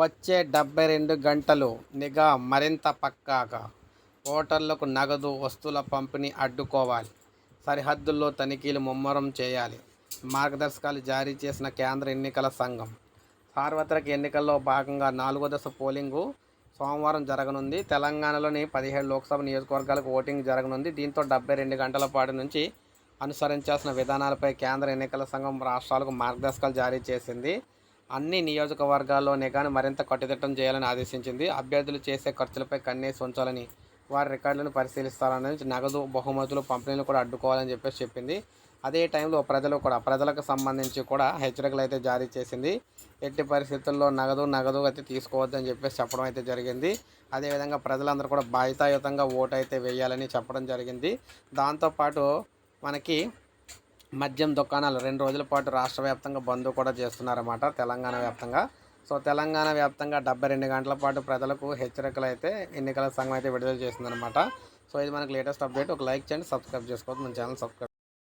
వచ్చే డెబ్బై రెండు గంటలు నిఘా మరింత పక్కాగా. ఓటర్లకు నగదు వస్తువుల పంపిణీ అడ్డుకోవాలి. సరిహద్దుల్లో తనిఖీలు ముమ్మరం చేయాలి. మార్గదర్శకాలు జారీ చేసిన కేంద్ర ఎన్నికల సంఘం. సార్వత్రిక ఎన్నికల్లో భాగంగా నాలుగో దశ పోలింగు సోమవారం జరగనుంది. తెలంగాణలోని పదిహేడు లోక్సభ నియోజకవర్గాలకు ఓటింగ్ జరగనుంది. దీంతో డెబ్బై రెండు గంటల పాటు నుంచి అనుసరించాల్సిన విధానాలపై కేంద్ర ఎన్నికల సంఘం రాష్ట్రాలకు మార్గదర్శకాలు జారీ చేసింది. అన్ని నియోజకవర్గాల్లో కానీ మరింత కట్టుదిట్టం చేయాలని ఆదేశించింది. అభ్యర్థులు చేసే ఖర్చులపై కన్నేసి ఉంచాలని వారి రికార్డులను పరిశీలిస్తారని నగదు బహుమతులు పంపిణీలు కూడా అడ్డుకోవాలని చెప్పేసి చెప్పింది. అదే టైంలో ప్రజలు కూడా ప్రజలకు సంబంధించి కూడా హెచ్చరికలు అయితే జారీ చేసింది. ఎట్టి పరిస్థితుల్లో నగదు నగదు అయితే తీసుకోవద్దని చెప్పేసి చెప్పడం అయితే జరిగింది. అదేవిధంగా ప్రజలందరూ కూడా బాధ్యతాయుతంగా ఓటు అయితే వేయాలని చెప్పడం జరిగింది. దాంతోపాటు మనకి మద్యం దుకాణాలు రెండు రోజుల పాటు రాష్ట్ర వ్యాప్తంగా బంద్ కూడా చేస్తున్నారన్నమాట తెలంగాణ వ్యాప్తంగా. సో తెలంగాణ వ్యాప్తంగా డెబ్బై రెండు గంటల పాటు ప్రజలకు హెచ్చరికలు అయితే ఎన్నికల సంఘం అయితే విడుదల చేసిందనమాట సో ఇది మనకి లేటెస్ట్ అప్డేట్. ఒక లైక్ చేయండి సబ్స్క్రైబ్ చేసుకోవద్దు. మన ఛానల్ సబ్స్క్రైబ్